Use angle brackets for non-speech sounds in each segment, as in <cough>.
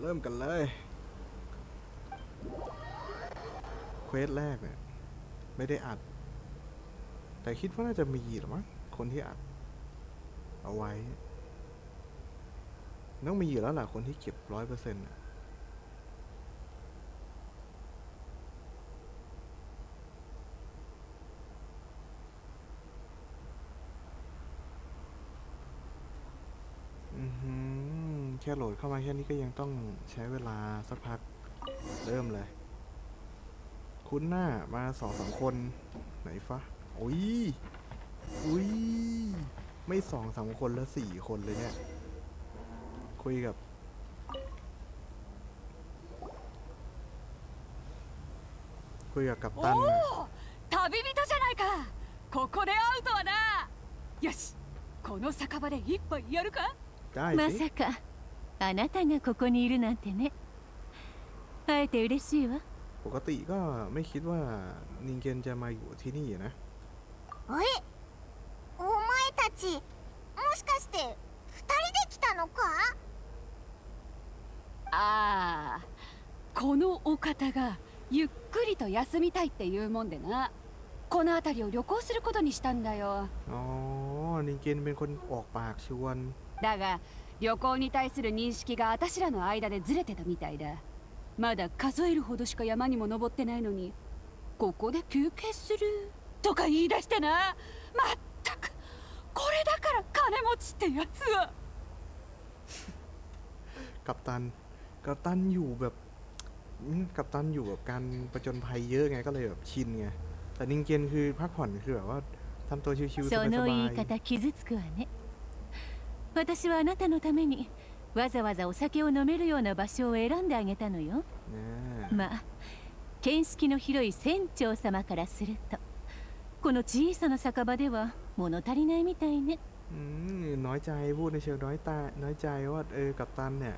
เริ่มกันเลย เควสแรกเนี่ย ไม่ได้อัด แต่คิดว่าน่าจะมีหรอมั้งคนที่อัด เอาไว้ ต้องมีอยู่แล้วล่ะคนที่เก็บร้อยเปอร์เซ็นต์ะอือหือแค่โหลดเข้ามาแค่นี้ก็ยังต้องใช้เวลาสักพัก เริ่มเลย คุ้นหน้ามาสองสามคน ไหนฟะอุ้ย อุ้ย ไม่สองสามคนแล้วสี่คนเลยเนี่ย คุยกับ คุยกับกัปตันนะ おお旅人じゃないかここで会うとはなよしこの酒場で一杯やるか ได้ ま สิ さか あなたがここにいるなんてね会えて嬉しいわ ปกติก็ไม่คิดว่านิงเกนจะมาอยู่ที่นี่นะ えお前たちもしかして二人で来たのかああこのお方がゆっくりと休みたいっていうもんでなこの辺りを旅行することにしたんだよ อ๋อ นิงเกนเป็นคนออกปากชวน だが 旅行に対する認識が私らの間でずれてたみたいだまだ数えるほどしか山にも登ってないのにここで休憩するとか言い出してなまったくこれだから金持ちってやつは <laughs> กัปตัน กัปตันอยู่แบบอืมกัปตันอยู่กับการประจนภัยเยอะไงก็เลยแบบชินไง แต่นิงเกนคือพักผ่อนคือแบบว่าทำตัวชิวๆส その บา 言い ย 方傷つくわね 私はあなたのためにわざわざお酒を飲めるような場所を選んであげたのよๆねえまあ見識の広い船長様からするとこの小さな酒場では物足りないみたいね อืมน้อยใจพูดในเชิงน้อยตาน้อยใจว่าเออกัปตันเนี่ย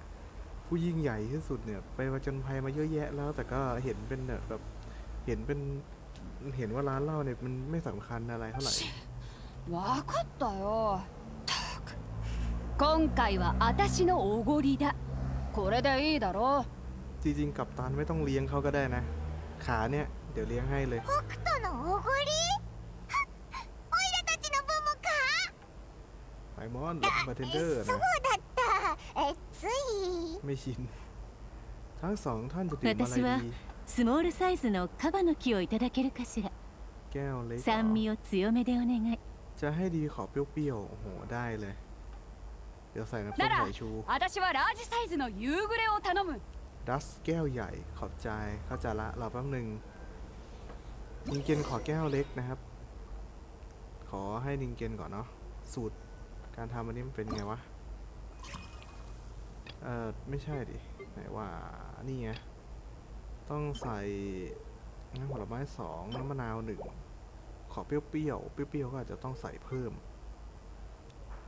ผู้ยิ่งใหญ่ที่สุดเนี่ย ไปประจนภัยมาเยอะแยะแล้ว แต่ก็เห็นเป็นแบบเห็นเป็นเห็นว่าร้านเหล้าเนี่ยมันไม่สำคัญอะไรเท่าไหร่ 分かったよったく 今回は私のおごりだこれでいいだろ จริงๆ กัปตันไม่ต้องเลี้ยงเขาก็ได้นะ ขาเนี่ย เดี๋ยวเลี้ยงให้เลย 北斗のおごりはおいらたちの分もか ไซมอนบาร์เทนเดอร์ そ นะ うだったえつい ไม่ชิน ทั้งสองท่านจะดื่มอะไร 私は ดี スモールサイズのカバの木をいただけるかしら แก้วเล็กเหรอ 酸味を強めでお願い จะให้ดีขอเปรี้ยวๆ โอ้โห ได้เลย เ ดี๋ยวใส่น้ำส้ な ม ら สายชู 私はラージサイズの夕暮れを頼む ดัสแก้วใหญ่ขอบใจเข้าใจละรอแป๊บหนึ่งนิงเกนขอแก้วเล็กนะครับ ขอให้นิงเกนก่อนเนาะสูตรการทำอันนี้มันเป็นไงวะ เออไม่ใช่ดิไหนว่า นี่ไง ต้องใส่น้ำผลไม้สองน้ำมะนาวหนึ่งขอเปรี้ยวๆเปรี้ยวๆก็อาจจะต้องใส่เพิ่ม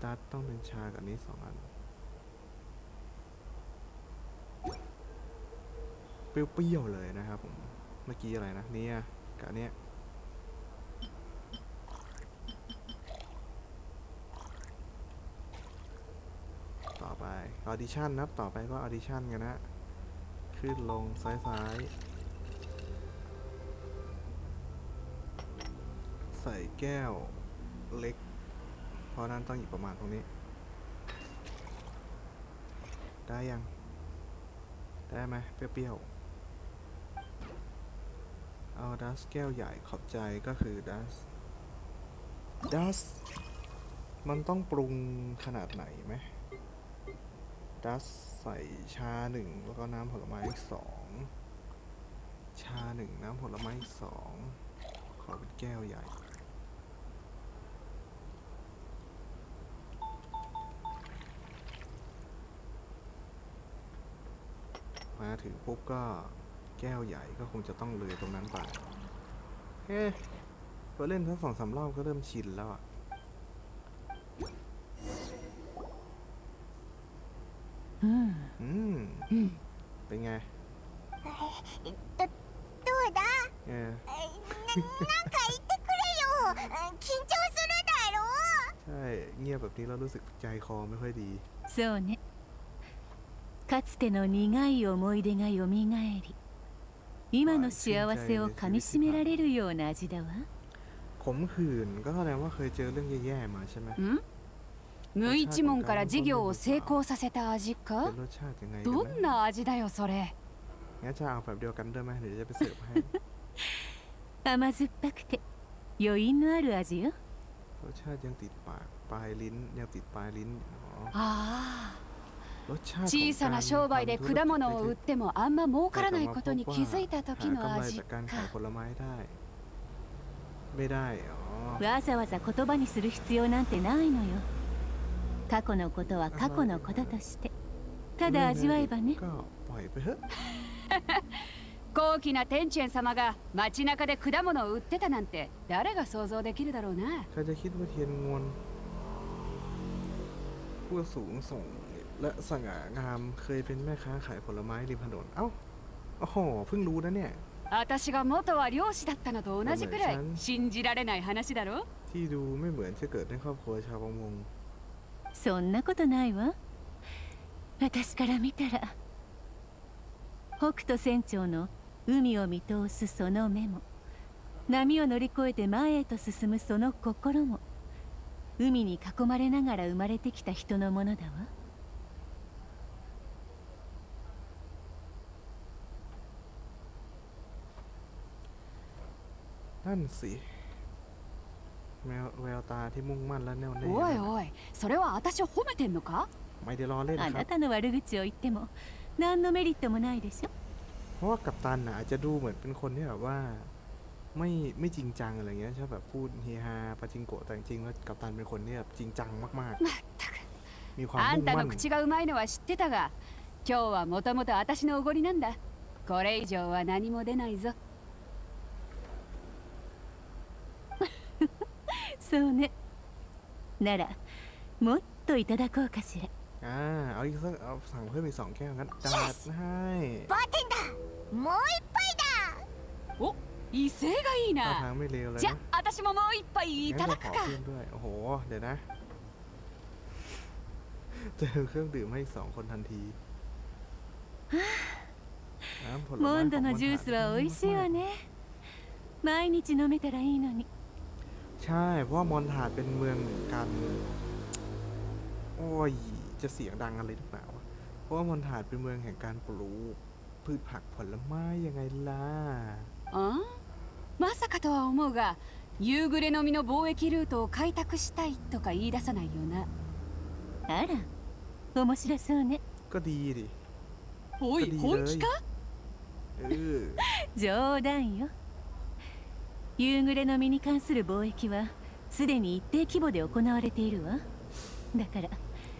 ดัดต้องเป็นชากับนี้สองอัน เปรี้ยวๆเลยนะครับผม เมื่อกี้อะไรนะเนี่ยกับอันเนี้ยต่อไปออดิชั่นนับต่อไปก็ออดิชั่นกันนะขึ้นลงซ้ายซ้ายใส่แก้วเล็ก เพราะนั้นต้องอยู่ประมาณตรงนี้ ได้ยัง ได้ไหมเปรี้ยวๆ เอาดัสแก้วใหญ่ขอบใจก็คือดัสดัสมันต้องปรุงขนาดไหนไหมดัสใส่ชาหนึ่งแล้วก็น้ำผลไม้อีกสองชาหนึ่งน้ำผลไม้อีกสองขอเป็นแก้วใหญ่ ถึงปุ๊บก็แก้วใหญ่ก็คงจะต้องเลยตรงนั้นไป เฮ้พอเล่นทั้งสองสามรอบก็เริ่มชินแล้วอ่ะ うん อืม เป็นไง どどうだ เออ えななんか言ってくれよ緊張するだろ ใช่ เงียบแบบนี้แล้วรู้สึกใจคอไม่ค่อยดี そうね かつての苦い思い出がよみがえり今の幸せをかみしめられるような味だわ ขมขื่นก็แสดงว่าเคยเจอเรื่องแย่ๆมาใช่ไหม ん無一文から事業を成功させた味 เป็ か นรสชาติยังไง ど กัน んな味だよそれ งั้นจะเอาแบบเดียวกันด้วยไหมหรือจะไปเสิร์ฟให้ 甘酸っぱくて余韻のある味よ รสชาติยังติดปากปลายลิ้นยังติดปลายลิ้นอ๋อ 小さな商売で果物を売ってもあんま儲からないことに気づいた時の味か。わざわざ言葉にする必要なんてないのよ。過去のことは過去のこととして。ただ味わえばね。<laughs> 高貴な天チェン様が街中で果物を売ってたなんて誰が想像できるだろうな。 และสง่างามเคยเป็นแม่ค้าขายผลไม้ริมถนน เอ้าโอ้โหเพิ่งรู้นะเนี่ย私が元は漁師だったのと同じくらい信じられない話だろそんなことないわ。私から見たら北斗船長の海を見通すその目も波を乗り越えて前へと進むその心も海に囲まれながら生まれてきた人のものだわ。 นั่นสิแววแววตาที่มุ่งมั่นและแน่วแน่ おいおいそれは私を褒めてんのか ไม่ได้ล้อเล่น あ ครั な บ たの悪口を言っても何のメリットもないでしょ เพราะว่ากัปตันน่ะอาจจะดูเหมือนเป็นคนที่แบบว่า ไม่ไม่จริงจังอะไรเงี้ยชอบแบบพูดเฮฮาปาจิงโกะแต่จริงๆแล้วกัปตันเป็นคนที่แบบจริงจังมาก まったく ๆ มีความ あ มุ่ ん ง た มั่ の น 口がうまいのは知ってたが今日はもともと私のおごりなんだこれ以上は何も出ないぞ そうねならもっといただこうかしら อ่าเอาอีกสักเอาสั่งเพิ่มอีกสองแก้วงั้นจัดให้ バーテンダーもう一杯だお威勢がいい ท่า な ทางไม่เลวเลย じゃ นะ あ私ももう一杯い งั้น た เรา だ ข く อ か เพิ่มด้วย โอ้โห เดี๋ยว<laughs> นะ เจอเครื่องดื่มให้อีกสองคนทันทีน้ำผลไม้ モンド ของ の ม ジュースは美味しいわね毎日飲めたらいいのに ใช่ เพราะว่ามอนทาดเป็นเมืองแห่งการโอ้ย จะเสียงดังอะไรหรือเปล่าวะเพราะว่ามอนทาดเป็นเมืองแห่งการปลูกพืชผักผลไม้ยังไงล่ะ あまさかとは思うが夕暮れの実の貿易ルートを開拓したいとか言い出さないよなあら面白そうね ก็ดีดิ おいいいね本気か เออ 冗談よ 夕暮れの実に関する貿易はすでに一定規模で行われているわだから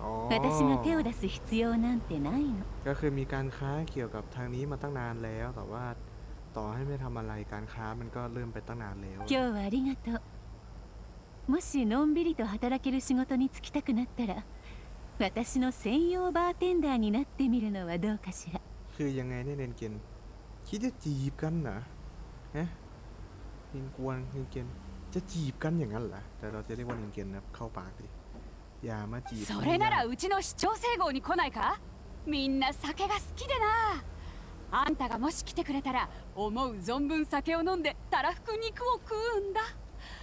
อ๋อ 私が手を出す必要なんてないの ก็คือมีการค้าเกี่ยวกับทางนี้มาตั้งนานแล้ว แต่ว่าต่อให้ไม่ทำอะไรการค้ามันก็เริ่มไปตั้งนานแล้ว 今日はありがとうもしのんびりと働ける仕事に就きたくなったら私の専用バーテンダーになってみるのはどうかしら คือยังไงเนี่ยเนนเกนคิดจะจีบกันนะฮะ นินกวนนินเกนจะจีบกันอย่างนั้นเหรอแต่เราจะเรียกว่านินเกนนะเข้าปากดิอย่ามาจีบ それならうちの市長整合に来ないかみんな酒が好きでなあんたがもし来てくれたら思う存分酒を飲んでたらふく肉を食うんだ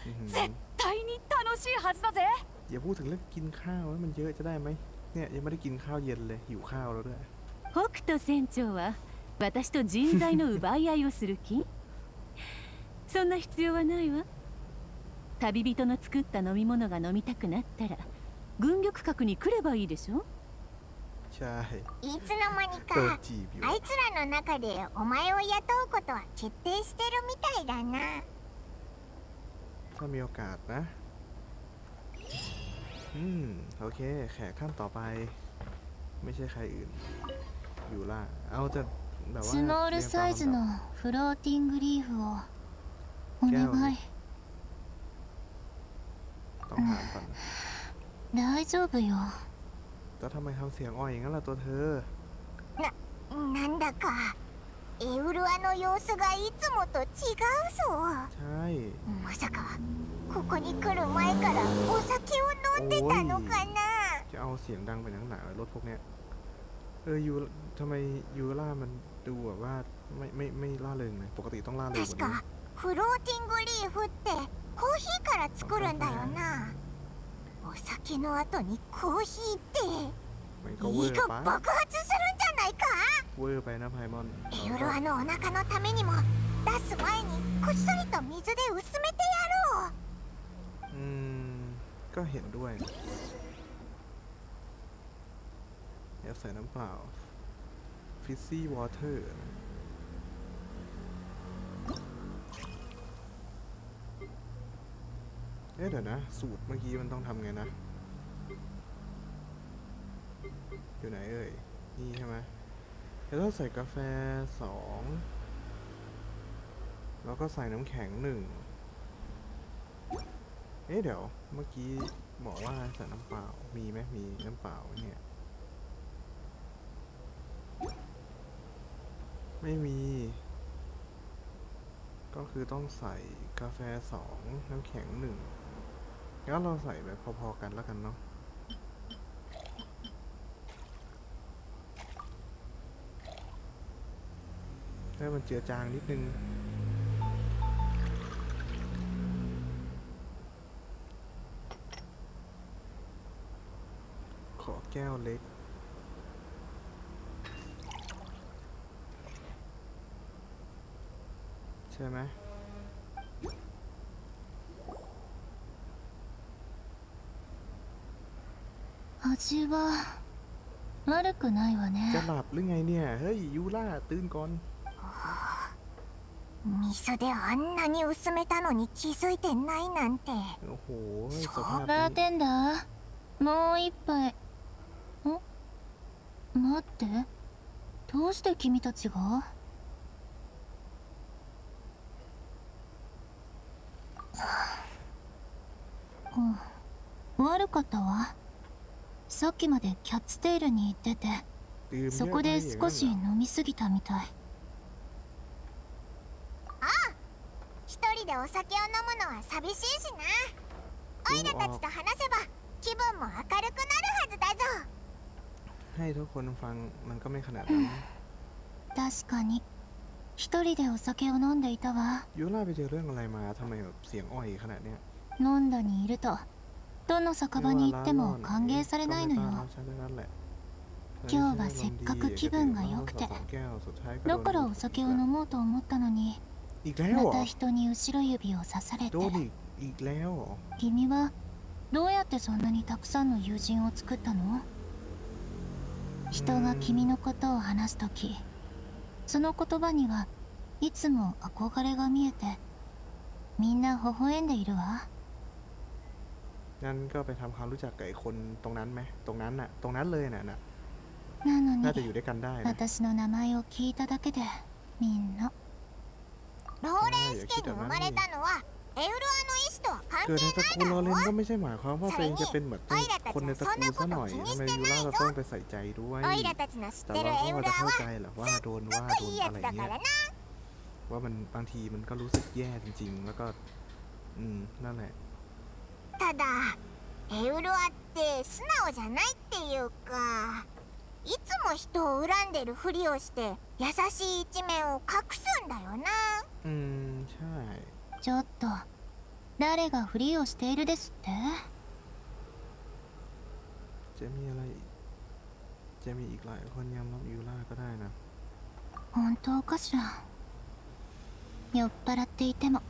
อื้อหือ 絶対に楽しいはずだぜ อย่าพูดถึงเรื่องกินข้าวว่ามันเยอะจะได้ไหมเนี่ยยังไม่ได้กินข้าวเย็นเลยหิวข้าวแล้วด้วย 北斗船長は私と人材の奪い合いをする気 そんな必要はないわ旅人の作った飲み物が飲みたくなったら軍玉閣に来ればいいでしょ ใช่ いつの間に เปิด か จีบอยู่ あいつらの中でお前を雇うことは決定してるみたいだな ถ้ามีโอกาสนะ อืม โอเค แขกท่านต่อไป ไม่ใช่ใครอื่น อยู่ล่ะ เอาจะแบบว่า スモールサイズのフローティングリーフを お願い ต้องถามก่อนนะ 大丈夫よ แล้วทำไมทำเสียงอ่อยอย่างนั้นล่ะตัวเธอ なんだかエウルアの様子がいつもと違うぞ ใช่ まさかここに来る前からお酒を飲んでたのかな จะเอาเสียงดังไปทั้งหนารถพวกเนี้ย เออยูทำไมยูล่ามันดูแบบว่าไม่ไม่ไม่ล่าเริงเลยปกติต้องล่าเริงก 確 ว่านี้ か フローティングリーフってコーヒーから作るんだよなお酒の後にコーヒーって มันก็เวอ 胃 ร์ が ไป 爆発するんじゃないか เวอร์ไปนะไพมอน エウロアのお腹のためにも出す前にこっそりと水で薄めてやろう อืม ก็เห็นด้วยนะอยากใส่น้ำเปล่าฟิซซี่วอเตอร์ เอ๊ะเดี๋ยวนะ สูตรเมื่อกี้มันต้องทำไงนะ อยู่ไหนเอ่ย นี่ใช่ไหมเดี๋ยวใส่กาแฟสองแล้วก็ใส่น้ำแข็งหนึ่งเอ๊ะเดี๋ยว เมื่อกี้บอกว่าใส่น้ำเปล่า มีไหมมีน้ำเปล่าเนี่ย ไม่มี ก็คือต้องใส่กาแฟสองน้ำแข็งหนึ่ง งั้นเราใส่แบบพอๆกันแล้วกันเนาะให้มันเจือจางนิดนึง ขอแก้วเล็กใช่ไหม 味は悪くないわ จะ ね หลับหรือไงเนี่ย เฮ้ย ยูล่า ตื่นก่อน 水であんなに薄めたのに気づいてないなんて โอ้โห สภาพ バー นี้ テンダーもう一杯ん待ってどうして君たちがうん悪かったわ さっきまでキャッツテールに行ってて ดื่ม そ เยอะ こ ไป で อย่างนั้ 少 น し เหรอ 飲みすぎたみたい一人でお酒を飲むのは寂しいしなオイラたちと話せば気分も明るくなるはずだぞ ให้ทุกคนฟังมันก็ไม่ขนาดนั้นนะ 確かに一人でお酒を飲んでいたわ ยูล่าไปเจอเรื่องอะไรมาทำไมแบบเสียงอ่อยขนาดเนี้ย 飲んだにいると どの酒場に行っても歓迎されないのよ。今日はせっかく気分が良くてだからお酒を飲もうと思ったのにまた人に後ろ指を刺されて君はどうやってそんなにたくさんの友人を作ったの？人が君のことを話す時その言葉にはいつも憧れが見えてみんな微笑んでいるわ。 งั้นก็ไปทำความรู้จักกับไอ้คนตรงนั้นไหมตรงนั้นน่ะ ตรงนั้นเลยน่ะนะ なの น่าจะอ に ยู่ด้วยกันได้นะ 私の名前を聞いただけでみんなローレンス家に生まれたのはエウロアの意志とは関 เกิด 係 ในตระกูลลอเรนก็ไม่ใช่หมายความว่าตัวเองจะเป็นเหมือนคนในตระกูลซะหน่อยทำไมยูล่าเราต้องไปใส่ใจด้วย オイラたちの知っ แต่ てる เรา エ ก็ ウロ จะ ア เข้า は ใจแหละว่าโดนว่า すっ โด ごい น いいや อะไร つだか เงี้ย らな ว่ามันบางทีมันก็รู้สึกแย่จริง ๆ แล้วก็ อืม นั่นแหละ ただエウロアって素直じゃないっていうかいつも人を恨んでるふりをして優しい一面を隠すんだよな อืม ใช่ ちょっと誰がふりをしているですって จะมีอะไรอีกจะมีอีกหลายคนยอมรับยูล่าก็ได้นะ 本当かしら酔っ払っていても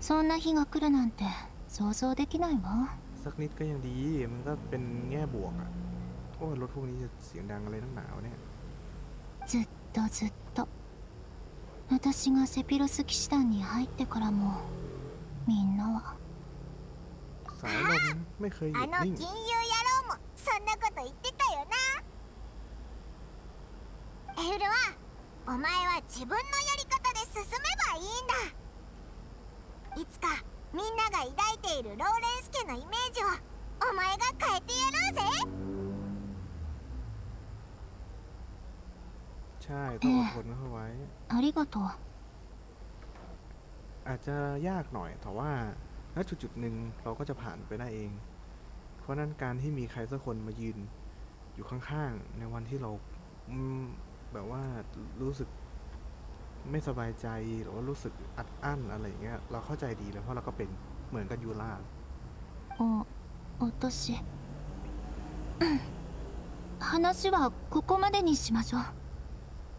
そんな日が来るなんて 想像できないわ สักนิดก็ยังดี มันก็เป็นแง่บวกอะโอ้ยรถพวกนี้จะเสียงดังอะไรนักหนาวะเนี่ย ずっとずっと私がセピロス騎士団に入ってからもみんなは สายลมไม่เคยหยุ あ ด の นิ่ง 金融野郎もそんなこと言ってたよなエウロアお前は自分のやり方で進めばいいんだいつか みんなが抱いているローレンス家のイメージをお前が変えてやろうぜ ใช่ ต้องอดทนเข้าไว้ ありがとう อาจจะยากหน่อย แต่ว่าณจุดจุดๆหนึ่งเราก็จะผ่านไปได้เอง เพราะนั้นการที่มีใครสักคนมายืน อยู่ข้างๆ ในวันที่เรา อืมแบบว่ารู้สึก ไม่สบายใจหรือว่ารู้สึกอัดอั้นอะไรอย่างเงี้ยเราเข้าใจดีเลยเพราะเราก็เป็นเหมือนกันยู話はここまでにしましょう。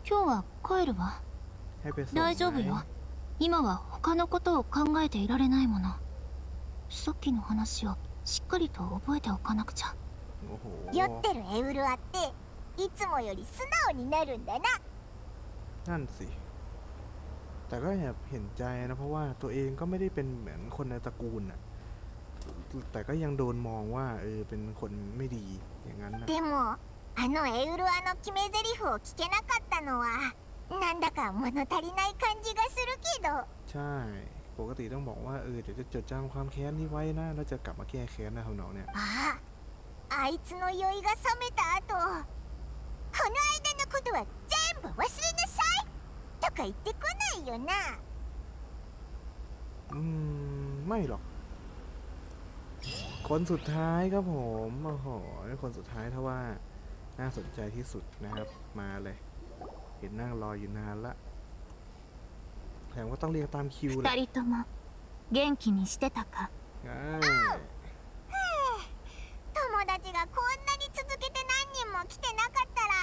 今日は帰るわ。大丈夫よ。今は他のことを考えていられないもの。さっきの話をしっかりと覚えておかなくちゃ。酔ってるエウルアっていつもより素直になるんだな。นั่ แต่ก็แอบเห็นใจนะ เพราะว่าตัวเองก็ไม่ได้เป็นเหมือนคนในตระกูลน่ะ แต่ก็ยังโดนมองว่า เออ เป็นคนไม่ดีอย่างนั้นนะ でもあのエウルアの決め台詞を聞けなかったのはなんだか物足りない感じがするけど ใช่ ปกติต้องบอกว่า เออ เดี๋ยวจะจดจำความแค้นนี้ไว้นะ แล้วจะกลับมาแก้แค้นนะทำนองเนี่ย あああいつの酔いが覚めた後この間のことは全部忘れなさいと か言ってこないよな อืม ไม่หรอก คนสุดท้ายครับผม โอ้โห คนสุดท้ายถ้าว่า น่าสนใจที่สุดนะครับ มาเลย เห็นนั่งรออยู่นานละแถมก็ต้องเรียงตามคิวแหละ 二人とも元気にしてたか ใช่ 友達がこんなに続けて何人も来てなかったら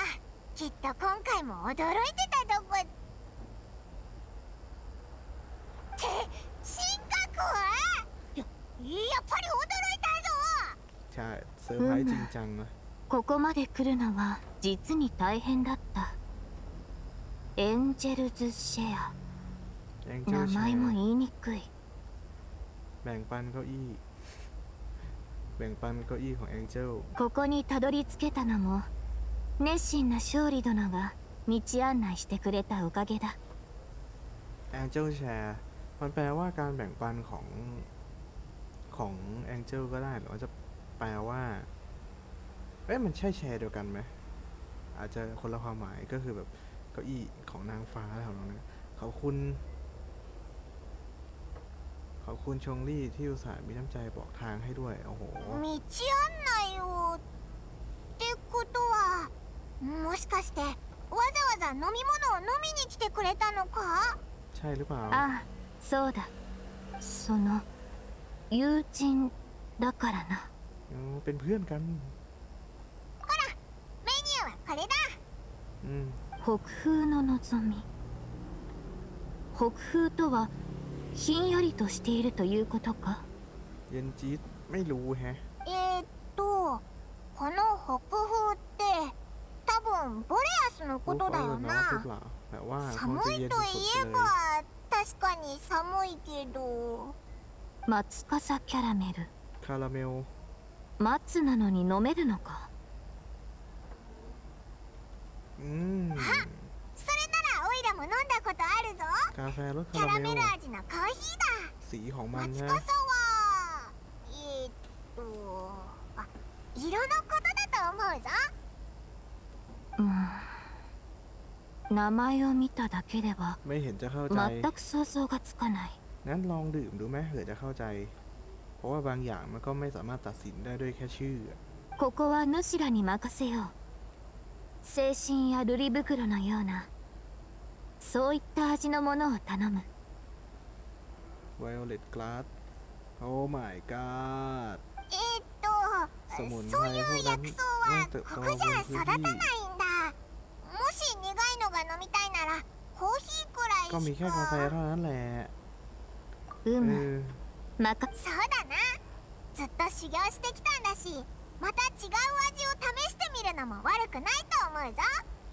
きっと今回も驚いてたとこって ใช่ เซอร์ไพรส์จริงจังนะ <laughs> ここまで来るのは実に大変だったエンジェルズシェア แองเจิ 名 ลแช 前 ร์ も言いにくい แบ่งปันเก้าอี้ แบ่งปันเก้าอี้ของแองเจิล ここにたどり着けたのも熱心な勝利殿が道案内してくれたおかげだ แองเจิลแชร์มันแปลว่าการแบ่งปันของของแองเจิลก็ได้หรือว่าจะแป ลว่า เอ๊ะมันใช่แชร์เดียวกันไหม อาจจะคนละความหมายก็คือแบบเก้าอี้ของนางฟ้าแถวนั้นนะขอบคุณ ขอบคุณชงลี่ที่อุตส่าห์มีน้ำใจบอกทางให้ด้วย โอ้โห 道案内をってことはもしかしてわざわざ飲み物を飲みに来てくれたのか ใช่หรือเปล่า ああそうだその友人だからな อ๋อเป็นเพื่อนกัน メニューはこれだ อืม 北風の望み北風とはひんやりとしているということか เย็นจี๊ดไม่รู้แฮะ えー、っとこの北風って多分ボレアスのことだよ รู้เปล่าหรือ な เปล่าแต่ว่าเขา 寒 จะ い เย็น と สุ い ด え ๆเล ば ย 確かに寒いけど松笠キャラメル คาราเมล 松なのに飲めるのか อืม それならオイラも飲んだことあるぞ กาแฟรส キ คา ャ รา ラ เม メ ล ル味のコーヒーだ สีของมัน 松 นะ 笠はえー、っとあ色のことだと思うぞうん名前を見ただけでは ไม่เห็นจะเข้าใจ 全く想像がつかない งั้นลองดื่มดูไหมเผื่อจะเข้าใจ เพ ราะว่าบางอย่างมันก็ไม่สามารถตัดสินได้ด้วยแค่ชื่อここはヌシラに任せよう精神や瑠璃袋のようなそういった味のものを頼むไวโอเลตกลาสโอ้ my god えっとそういう薬草はここじゃ育たないんだもし苦いのが飲みたいならコーヒーくらいしかก็มีแค่กาแฟเท่านั้นแหละうむ、อ 任そうだなずっと修行してきたんだしまた違う味を試してみるのも悪くないと思うぞ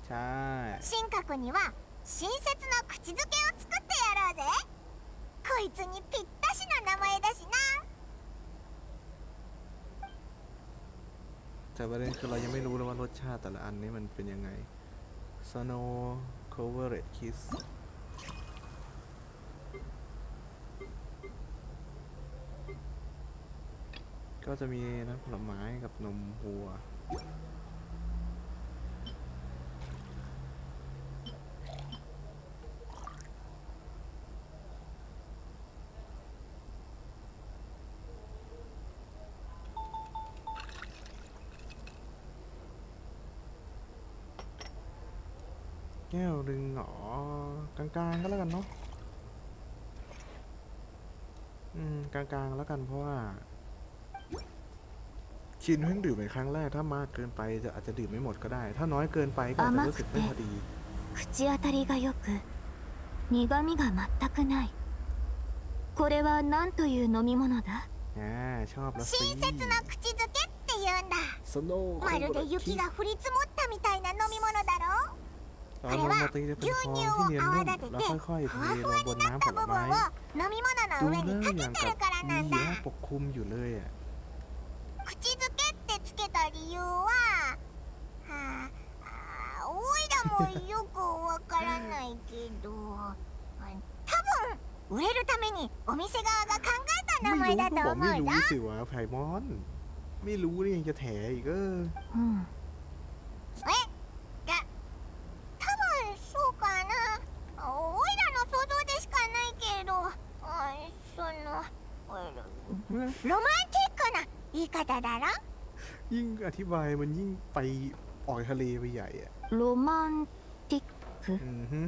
ใช่ 神格には親切な口づけを作ってやろうぜこいつにぴったしの名前だしな แต่ประเด็นคือเรายังไม่รู้เลยว่ารสชาติแต่ละอันนี้มันเป็นยังไง Snow Covered Kiss ก็จะมีน้ำผลไม้กับนมวัว แก้วหนึ่งอ๋อกลางๆก็แล้วกันเนาะ อืม กลางๆแล้วกันเพราะว่า ชินเพิ่งดื่มเป็นครั้งแรกถ้ามากเกินไปจะอาจจะดื่มไม่หมดก็ได้ ถ้าน้อยเกินไปก็อาจจะรู้สึกไม่พอดี 口当たりが良く苦味が全くないこれは何という飲み物だ อ่าชอบแล้วสิ 親切な口づけって言うんだ สโนว์ まるで雪が降り積もったみたいな飲み物だろ ตอนลงมาตีจะเป็นฟองที่เนียนนุ่มแล้วค่อยๆเท ふわ ล ふ ง わ บ に น なっ น้ำผ た ล 部分 ไม้ を飲み物の ดู 上 เรื่ に อง か อ け ย่าง て กั る บ からな มี ん หิ だ มะปกคลุมอยู่เลยอ่ะ よくわからないけど多分売れるためにお店側が考えた ไม่ 名前 รู้ だ ก็ と บอก 思 ไม่ う รู้ ぞ สิวะไพมอน ไม่รู้นี่ยังจะแถอีกเออ うんえだ多分そうかなおいらの想像でしかないけどあそのロマンチックな言い方だろ ยิ่งอธิบายมันยิ่งไป ออกทะเลไปใหญ่อ่ะ ロマンティック อือฮึ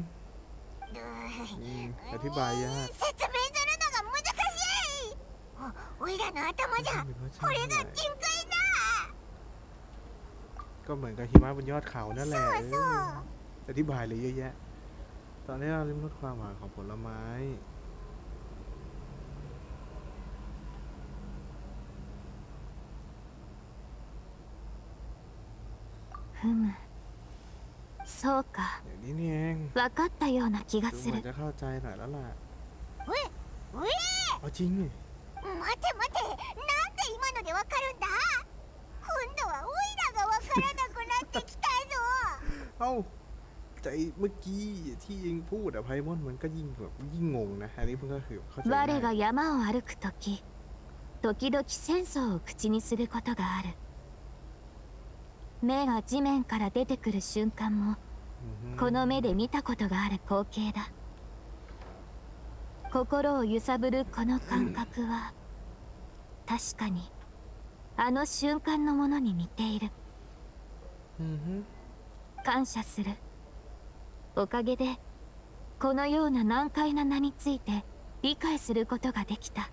อืมอธิบายยาก 説明するのが難しいおおいらの頭じゃこれが限界だ ก็เหมือนกับหิมะบนยอดเขานั่นแหละ そうそう เอออธิบายเลยเยอะแยะ ตอนนี้เราลิ้มรสความหวานของผลไม้ ふむそうか อย่างนี้นี่เอง 分かったような気が ดู す เหมือ る นจะเข้าใจหน่อยแล้วล่ะ うえう เอาจริงนี่ え待て待てなんで今のでわかるんだ今度はおいらがわからなくなってきたぞ เอ้าใจเมื่อกี้ที่เองพูดอะไพมอนมันก็ยิ่งแบบยิ่งงงนะ อันนี้เพิ่งก็คือเข้าใจ 我 ง่า が ย 山を歩くとき時々戦争を口にすることがある 目が地面から出てくる瞬間もこの目で見たことがある光景だ。心を揺さぶるこの感覚は確かにあの瞬間のものに似ている。感謝する。おかげでこのような難解な名について理解することができた。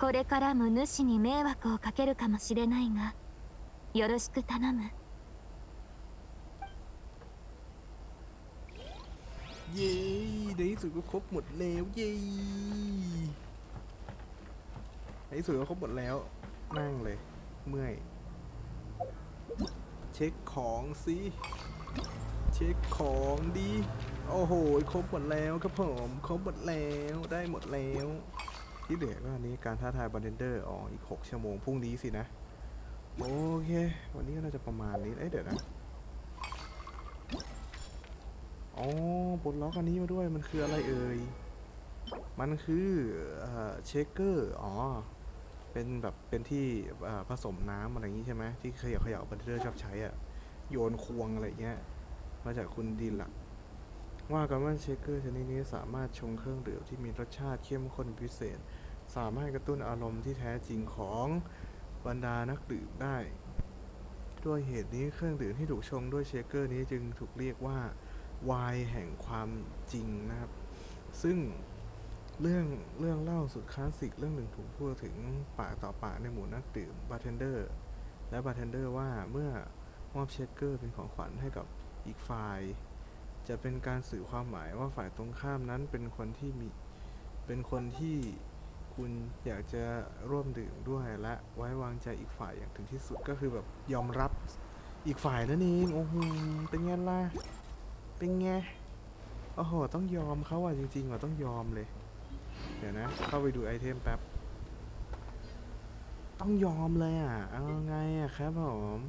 これからも主に迷惑をかけるかもしれないがよろしく頼む เย้ในที่สุดก็ครบหมดแล้ว เย้ในที่สุดก็ครบหมดแล้ว นั่งเลย เมื่อย เช็คของสิ เช็คของดี โอ้โห ครบหมดแล้วครับผม ครบหมดแล้ว ได้หมดแล้ว ที่เหลือก็อันนี้การท้าทายบาร์เทนเดอร์อ๋ออีก 6 ชั่วโมงพรุ่งนี้สินะ โอเค วันนี้ก็น่าจะประมาณนี้ เอ้ยเดี๋ยวนะ อ๋อปลดล็อกอันนี้มาด้วยมันคืออะไรเอ่ย มันคือเชคเกอร์ อ๋อ เป็นแบบเป็นที่ผสมน้ำอะไรอย่างงี้ใช่ไหมที่ขย่าเขย่าบันเดอร์ชอบใช้อะโยนควงอะไรเงี้ย มาจากคุณดินหลักว่ากันว่าเชคเกอร์ชนิดนี้สามารถชงเครื่องดื่มที่มีรสชาติเข้มข้นพิเศษ สามารถกระตุ้นอารมณ์ที่แท้จริงของบรรดานักดื่มได้ ด้วยเหตุนี้เครื่องดื่มที่ถูกชงด้วยเชคเกอร์นี้จึงถูกเรียกว่าวายแห่งความจริงนะครับ ซึ่งเรื่องเรื่องเล่าสุดคลาสสิกเรื่องหนึ่งถูกพูดถึงปากต่อปากในหมู่นักดื่มบาร์เทนเดอร์และบาร์เทนเดอร์ว่าเมื่อมอบเชคเกอร์เป็นของขวัญให้กับอีกฝ่าย จะเป็นการสื่อความหมายว่าฝ่ายตรงข้ามนั้นเป็นคนที่มีเป็นคนที่ คุณอยากจะร่วมดื่มด้วยและไว้วางใจอีกฝ่ายอย่างถึงที่สุดก็คือแบบยอมรับอีกฝ่ายนั่นเองโอ้โหเป็นไงล่ะเป็นไงโอ้โหต้องยอมเขาอะจริงๆว่ะต้องยอมเลย เดี๋ยวนะ เข้าไปดูไอเทมแป๊บต้องยอมเลยอะ เอาไงอะครับผม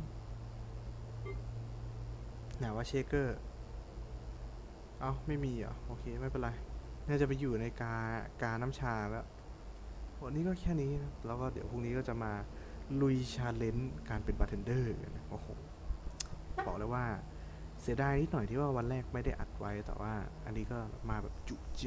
ไหนว่าเชคเกอร์ เอาไม่มีเหรอะโอเค ไม่เป็นไร น่าจะไปอยู่ในกากาน้ำชาแล้ว วันนี้ก็แค่นี้นะแล้วก็เดี๋ยวพรุ่งนี้ก็จะมาลุยชาเลนจ์การเป็นบาร์เทนเดอร์กันนะโอ้โหบอกเลยว่าเสียดายนิดหน่อยที่ว่าวันแรกไม่ได้อัดไว้แต่ว่าอันนี้ก็มาแบบจุใจ